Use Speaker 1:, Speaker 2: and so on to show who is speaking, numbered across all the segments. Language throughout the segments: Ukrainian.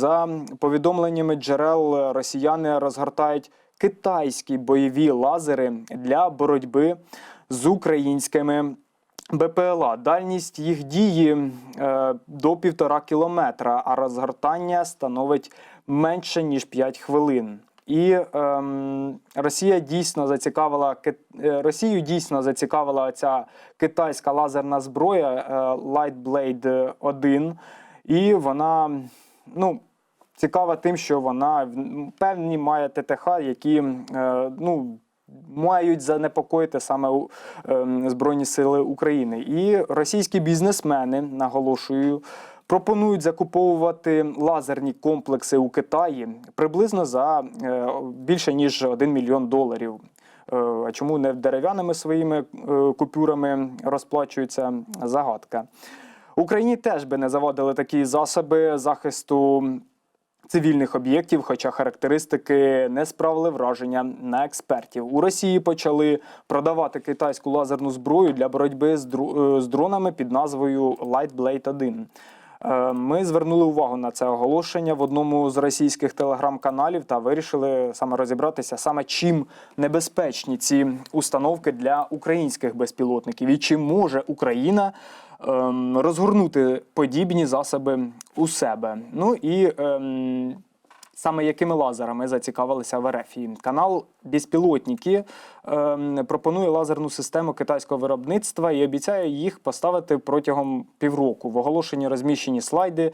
Speaker 1: За повідомленнями джерел, росіяни розгортають китайські бойові лазери для боротьби з українськими БПЛА. Дальність їх дії е, до півтора кілометра, а розгортання становить менше ніж 5 хвилин. І ем, Росія дійсно зацікавила е, Росію дійсно зацікавила ця китайська лазерна зброя е, Light Blade 1. І вона ну, цікава тим, що вона певні має ТТХ, які е, ну, мають занепокоїти саме ем, Збройні Сили України. І російські бізнесмени, наголошую, пропонують закуповувати лазерні комплекси у Китаї приблизно за е, більше ніж 1 мільйон доларів. Е, А чому не дерев'яними своїми купюрами розплачується загадка? Україні теж би не завадили такі засоби захисту цивільних об'єктів, хоча характеристики не справили враження на експертів. У Росії почали продавати китайську лазерну зброю для боротьби з, е, дронами під назвою Light Blade 1. Е, Ми звернули увагу на це оголошення в одному з російських телеграм-каналів та вирішили саме розібратися саме чим небезпечні ці установки для українських безпілотників і чи може Україна ем, розгорнути подібні засоби у себе. Ну і ем, саме якими лазерами зацікавилися в РФ. І Канал Безпілотники ем, пропонує лазерну систему китайського виробництва і обіцяє їх поставити протягом півроку. В оголошенні розміщені слайди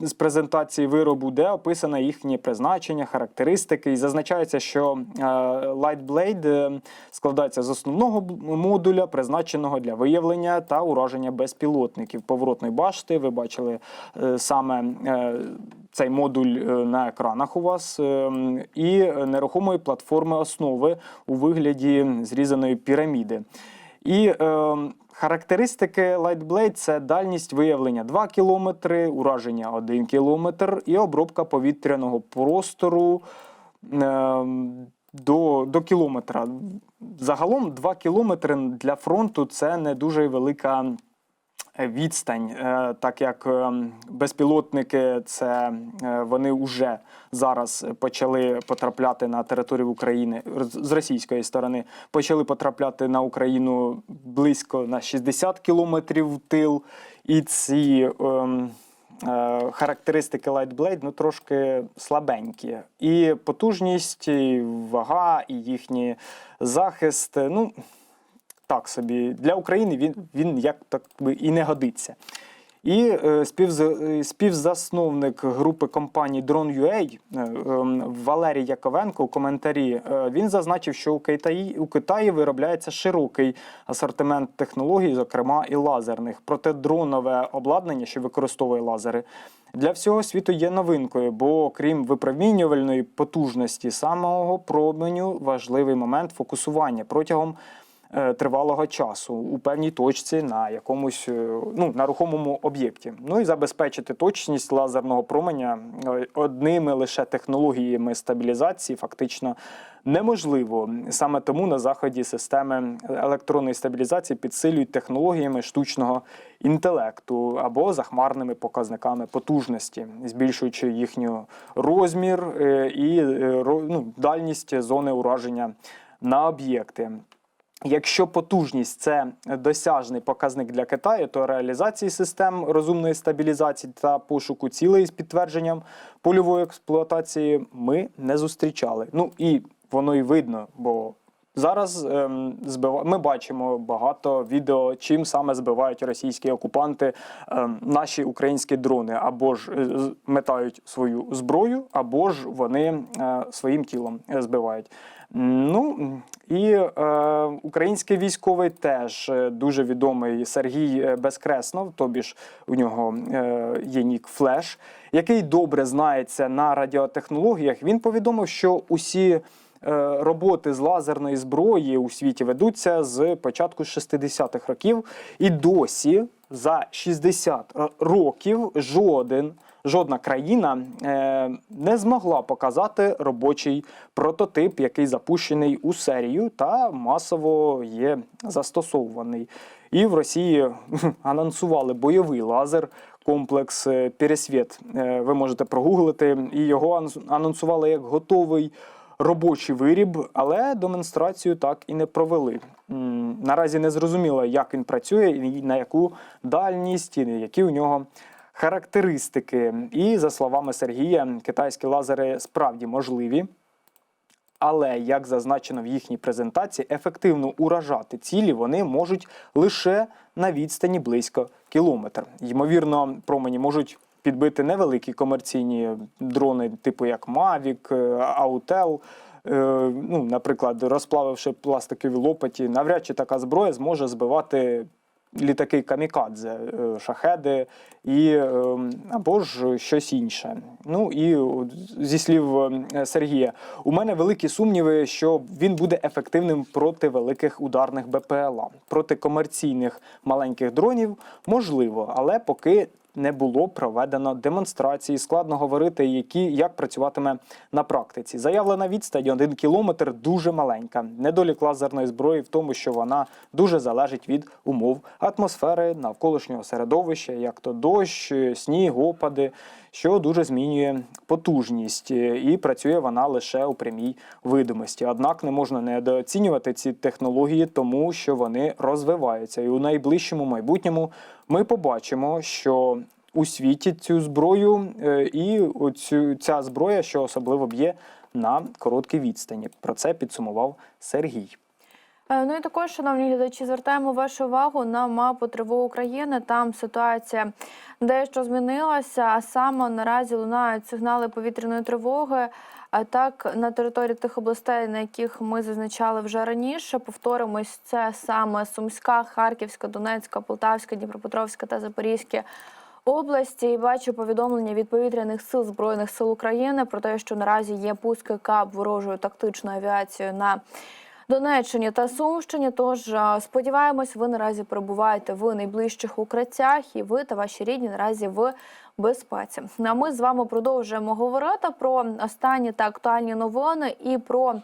Speaker 1: з презентації виробу, де описано їхнє призначення, характеристики. І зазначається, що е, Light Blade е, складається з основного модуля, призначеного для виявлення та ураження безпілотників. Поворотної башти. Ви бачили е, саме цей модуль на екранах у вас, е, м, і нерухомої платформи основи у вигляді зрізаної піраміди. І е, характеристики Lightblade – це дальність виявлення 2 км, ураження 1 км і обробка повітряного простору е, до, до кілометра. Загалом 2 кілометри для фронту це не дуже велика відстань, е, так як е, безпілотники, це е, вони вже зараз почали потрапляти на територію України з російської сторони, почали потрапляти на Україну близько на 60 кілометрів тил, і ці. ем, е, Характеристики Light Blade ну, трошки слабенькі. І потужність, і вага, і їхній захист. Ну, так собі для України він, він як так би і не годиться. І е, е, співзасновник групи компаній Drone.ua е, ем, Валерій Яковенко у коментарі він зазначив, що у Китаї, у Китаї виробляється широкий асортимент технологій, зокрема і лазерних. Проте дронове обладнання, що використовує лазери, для всього світу є новинкою, бо крім випромінювальної потужності самого променю, важливий момент фокусування протягом тривалого часу у певній точці на якомусь е, ну, на рухомому об'єкті. Ну і забезпечити точність лазерного променя е, одними лише технологіями стабілізації фактично неможливо. Саме тому на заході системи електронної стабілізації підсилюють технологіями штучного інтелекту або захмарними показниками потужності, збільшуючи їхню розмір е, і е, ну, дальність зони ураження на об'єкти. Якщо потужність це досяжний показник для Китаю, то реалізації систем розумної стабілізації та пошуку цілей з підтвердженням польової експлуатації ми не зустрічали. Ну і воно і видно, бо зараз ем, збива... ми бачимо багато відео, чим саме збивають російські окупанти ем, наші українські дрони, або ж е, метають свою зброю, або ж вони е, своїм тілом е, збивають. Ну і е, український військовий теж е, дуже відомий Сергій е, Безкреснов, тобі ж у нього е, є нік Флеш, який добре знається на радіотехнологіях. Він повідомив, що усі е, роботи з лазерної зброї у світі ведуться з початку 60-х років, і досі за 60 років жоден. Жодна країна е, не змогла показати робочий прототип, який запущений у серію та масово є застосовуваний. І в Росії анонсували бойовий лазер комплекс е, Пересвіт. Е, Ви можете прогуглити. І його анонсували як готовий робочий виріб, але демонстрацію так і не провели. Наразі не зрозуміло, як він працює і на яку дальність, і які у нього характеристики. І за словами Сергія, китайські лазери справді можливі. Але, як зазначено в їхній презентації, ефективно уражати цілі вони можуть лише на відстані близько кілометр. Ймовірно, промені можуть підбити невеликі комерційні дрони, типу як Mavic, е, Autel. Е, Ну, наприклад, розплавивши пластикові лопаті, навряд чи така зброя зможе збивати літаки камікадзе, е, шахеди і е, або ж щось інше. Ну і зі слів е, Сергія, у мене великі сумніви, що він буде ефективним проти великих ударних БПЛА. Проти комерційних маленьких дронів можливо, але поки. Не було проведено демонстрації. Складно говорити, які як працюватиме на практиці. Заявлена відстань 1 кілометр дуже маленька. Недолік лазерної зброї в тому, що вона дуже залежить від умов атмосфери, навколишнього середовища, як то дощ, сніг, опади, що дуже змінює потужність, і працює вона лише у прямій видимості. Однак не можна недооцінювати ці технології, тому що вони розвиваються, і у найближчому майбутньому ми побачимо, що у світі цю зброю е, і оцю, ця зброя, що особливо б'є на короткій відстані. Про це підсумував Сергій.
Speaker 2: Е, Ну і також, шановні глядачі, звертаємо вашу увагу на мапу тривоги України. Там ситуація дещо змінилася. А саме наразі лунають сигнали повітряної тривоги. А так на території тих областей, на яких ми зазначали вже раніше, повторимось, це саме Сумська, Харківська, Донецька, Полтавська, Дніпропетровська та Запорізька області. І бачу повідомлення від повітряних сил збройних сил України про те, що наразі є пуски кап ворожою тактичною авіацією на Донеччині та Сумщині. Тож сподіваємось, ви наразі перебуваєте в найближчих укриттях, і ви та ваші рідні наразі в безпеці. Ну, А ми з вами продовжуємо говорити про останні та актуальні новини і про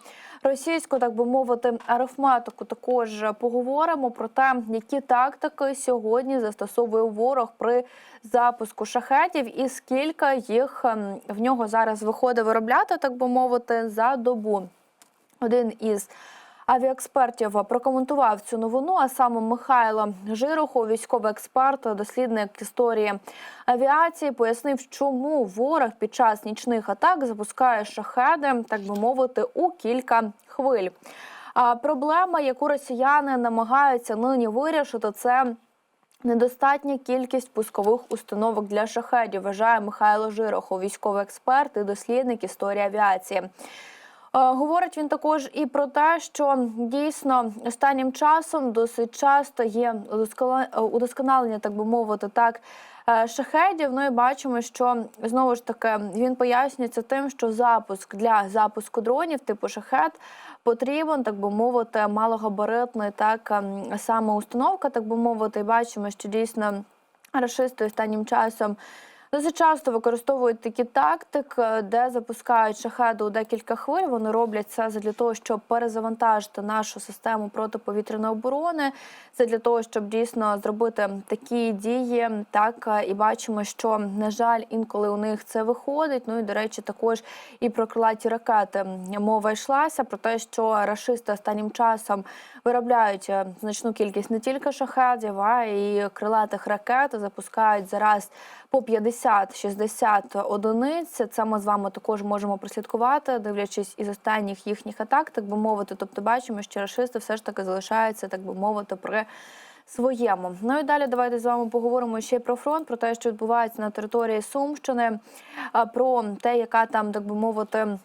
Speaker 2: російську, так би мовити, арифметику. Також поговоримо про те, які тактики сьогодні застосовує ворог при запуску шахетів, і скільки їх ем, в нього зараз виходить виробляти, так би мовити, за добу. Один із авіаекспертів прокоментував цю новину, а саме Михайло Жирохов, військовий експерт, дослідник історії авіації, пояснив, чому ворог під час нічних атак запускає шахеди, так би мовити, у кілька хвиль. А проблема, яку росіяни намагаються нині вирішити, це Недостатня кількість пускових установок для шахедів, вважає Михайло Жирохов, військовий експерт і дослідник історії авіації. Е, Говорить він також і про те, що дійсно останнім часом досить часто є удосконалення, так би мовити, так е, шахедів. Ну і бачимо, що знову ж таки він пояснюється тим, що запуск для запуску дронів типу шахед потрібен, так би мовити, малогабаритний так ем, саме установка, так би мовити, і бачимо, що дійсно рашисти останнім часом. Досить часто використовують такі тактики, де запускають шахеди у декілька хвиль. Вони роблять це для того, щоб перезавантажити нашу систему протиповітряної оборони. Це для того, щоб дійсно зробити такі дії. Так і бачимо, що на жаль, інколи у них це виходить. Ну і до речі, також і про крилаті ракети мова йшлася про те, що рашисти останнім часом виробляють е, значну кількість не тільки шахедів, а й крилатих ракет. Запускають зараз по 50-60 одиниць. Це ми з вами також можемо прослідкувати, дивлячись із останніх їхніх атак, так би мовити. Тобто, бачимо, що рашисти все ж таки залишаються, так би мовити, при своєму. Ну і далі давайте з вами поговоримо ще про фронт, про те, що відбувається на території Сумщини, про те, яка там, так би мовити.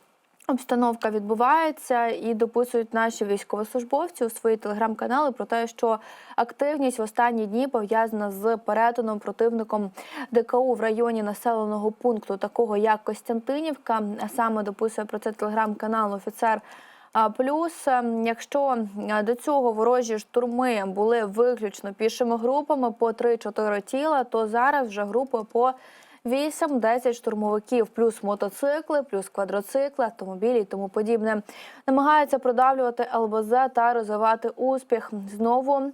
Speaker 2: Обстановка відбувається і дописують наші військовослужбовці у свої телеграм-канали про те, що активність в останні дні пов'язана з перетином противником ДКУ в районі населеного пункту, такого як Костянтинівка. Саме дописує про це телеграм-канал офіцер. Плюс, якщо е, до цього ворожі штурми були виключно пішими групами по 3-4 тіла, то зараз вже групи по 8-10 штурмовиків, плюс мотоцикли, плюс квадроцикли, автомобілі і тому подібне. Намагаються продавлювати ЛБЗ та розвивати успіх. Знову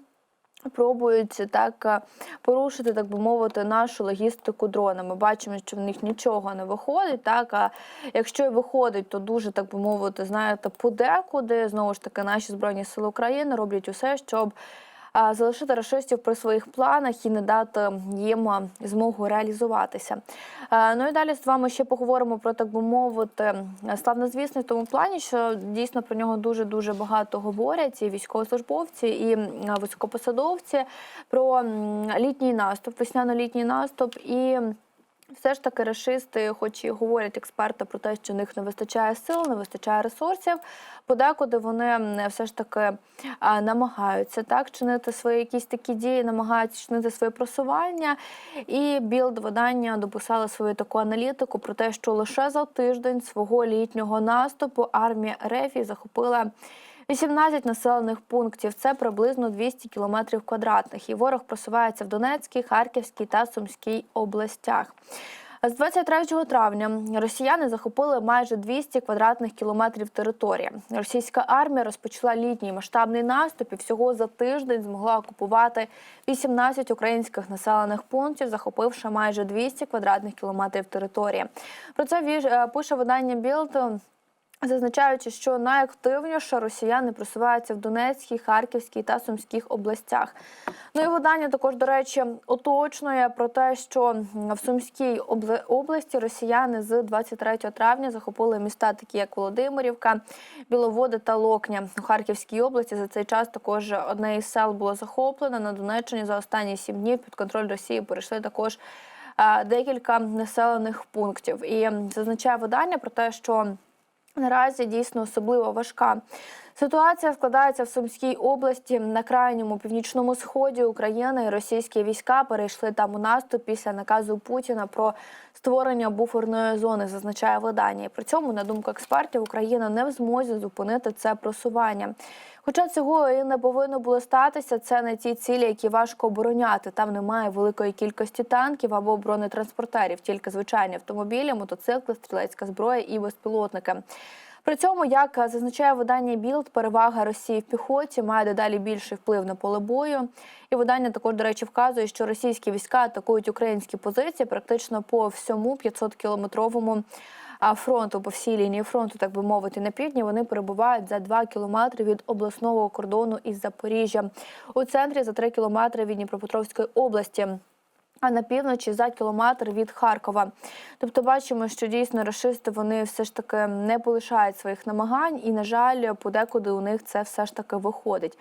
Speaker 2: Пробують так е, порушити, так би мовити, нашу логістику дронами. Бачимо, що в них нічого не виходить. Так а якщо і виходить, то дуже так би мовити, знаєте, подекуди знову ж таки наші збройні сили України роблять усе, щоб залишити рашистів при своїх планах і не дати їм змогу реалізуватися. Ну і далі з вами ще поговоримо про так би мовити славнозвісний в тому плані, що дійсно про нього дуже дуже багато говорять і військовослужбовці, і високопосадовці про літній наступ, весняно-літній наступ і. Все ж таки рашисти, хоч і говорять експерти про те, що в них не вистачає сил, не вистачає ресурсів, подекуди вони все ж таки намагаються так чинити свої якісь такі дії, намагаються чинити своє просування. І білд видання дописали свою таку аналітику про те, що лише за тиждень свого літнього наступу армія Рефі захопила 18 населених пунктів. Це приблизно 200 кілометрів квадратних. І ворог просувається в Донецькій, Харківській та Сумській областях. З 23 травня росіяни захопили майже 200 квадратних кілометрів території. Російська армія розпочала літній масштабний наступ і всього за тиждень змогла окупувати 18 українських населених пунктів, захопивши майже 200 квадратних кілометрів території. Про це е, пише видання Білд. Зазначаючи, що найактивніше росіяни просуваються в Донецькій, Харківській та Сумських областях. Ну і видання також, до речі, уточнює про те, що в Сумській області росіяни з 23 травня захопили міста, такі як Володимирівка, Біловоди та Локня. У Харківській області за цей час також одне із сел було захоплено. На Донеччині за останні сім днів під контроль Росії перейшли також е, декілька населених пунктів. І зазначає видання про те, що Наразі дійсно особливо важка. Ситуація складається в Сумській області на крайньому північному сході України. Російські війська перейшли там у наступ після наказу Путіна про створення буферної зони, зазначає видання. І при цьому, на думку експертів, Україна не в змозі зупинити це просування. Хоча цього і не повинно було статися, це не ті цілі, які важко обороняти. Там немає великої кількості танків або бронетранспортерів, тільки звичайні автомобілі, мотоцикли, стрілецька зброя і безпілотники. При цьому, як зазначає видання Білд, перевага Росії в піхоті має дедалі більший вплив на поле бою. І видання також, до речі, вказує, що російські війська атакують українські позиції практично по всьому 500-кілометровому фронту, по всій лінії фронту, так би мовити, на півдні вони перебувають за 2 кілометри від обласного кордону із Запоріжжя. У центрі за 3 кілометри від Дніпропетровської області. А на півночі за кілометр від Харкова. Тобто бачимо, що дійсно рашисти вони все ж таки не полишають своїх намагань, і на жаль, подекуди у них це все ж таки виходить.